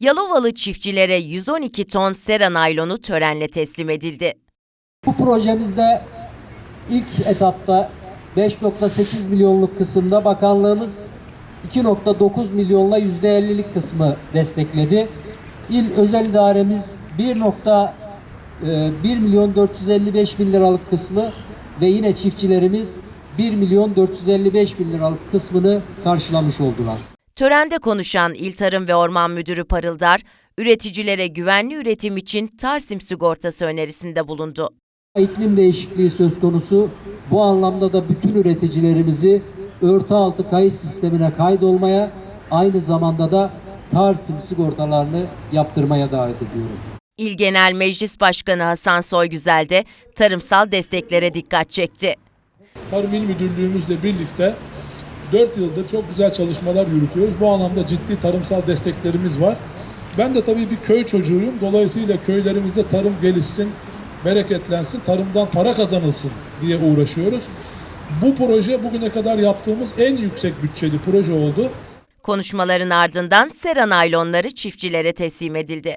Yalovalı çiftçilere 112 ton sera naylonu törenle teslim edildi. Bu projemizde ilk etapta 5.8 milyonluk kısımda bakanlığımız 2.9 milyonla %50'lik kısmı destekledi. İl özel idaremiz 1.1 milyon 455 bin liralık kısmı ve yine çiftçilerimiz 1 milyon 455 bin liralık kısmını karşılamış oldular. Törende konuşan İl Tarım ve Orman Müdürü Parıldar, üreticilere güvenli üretim için Tarsim sigortası önerisinde bulundu. İklim değişikliği söz konusu. Bu anlamda da bütün üreticilerimizi örtü altı kayıt sistemine kaydolmaya, aynı zamanda da Tarsim sigortalarını yaptırmaya davet ediyorum. İl Genel Meclis Başkanı Hasan Soygüzel de tarımsal desteklere dikkat çekti. Tarım İl Müdürlüğümüzle birlikte 4 yıldır çok güzel çalışmalar yürütüyoruz. Bu anlamda ciddi tarımsal desteklerimiz var. Ben de tabii bir köy çocuğuyum. Dolayısıyla köylerimizde tarım gelişsin, bereketlensin, tarımdan para kazanılsın diye uğraşıyoruz. Bu proje bugüne kadar yaptığımız en yüksek bütçeli proje oldu. Konuşmaların ardından sera naylonları çiftçilere teslim edildi.